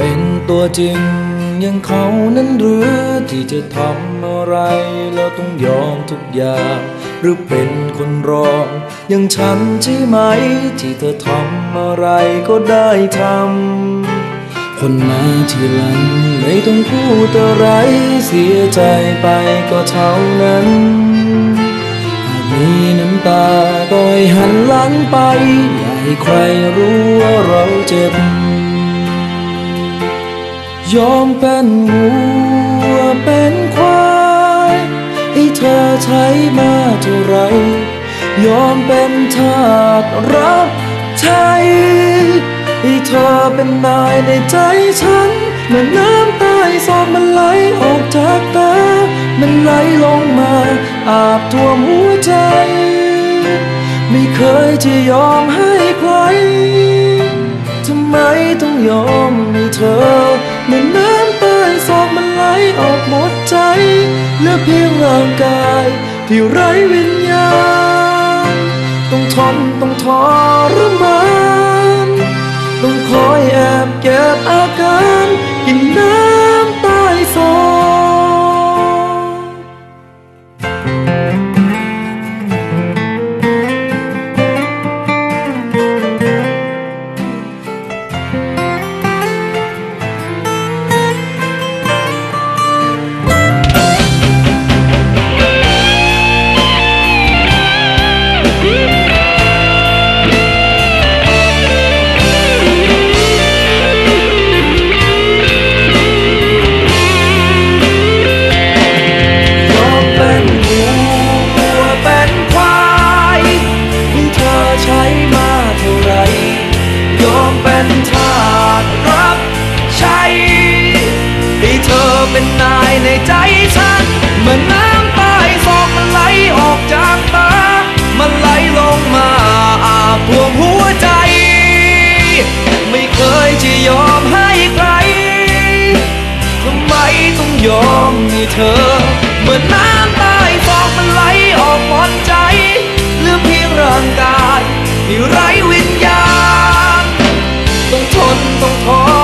เป็นตัวจริงอย่างเขานั้นหรือที่จะทำอะไรแล้วต้องยอมทุกอย่าง หรือเป็นคนรองอย่างฉันใช่ไหม ที่เธอทำอะไรก็ได้ทำคนมาทีหลังไม่ต้องพูดอะไรเสียใจไปก็เท่านั้นหากมีน้ำตาก็ให้หันหลังไปอย่าให้ใครรู้ว่าเราเจ็บ ยอมเป็นวัวเป็นควายให้เธอใช้มาเท่าไร ยอมเป็นทาสรับใช้ให้เธอเป็นนายในใจฉันเหมือนน้ำใต้ซอกมันไหลออกจากตามันไหลลงมา อาบท่วมหัวใจ ไม่เคยจะยอมให้ใครทำไมต้องยอมให้เธอ เมื่อน้ำตายสอกมันไหลออกหมดใจเหลือเพียงร่างกาย ที่ไร้วิญญาณ ต้องทนต้องทรมานต้องคอยแอบ เป็นทาสรับใช้ให้เธอเป็นนายในใจฉันเมื่อน้ำใต้ซอกมันไหลออกจากตา มันไหลลงมาอาบท่วมหัวใจ ไม่เคยจะยอมให้ใครทำไมต้องยอมให้เธอ เหมือนน้ำ Oh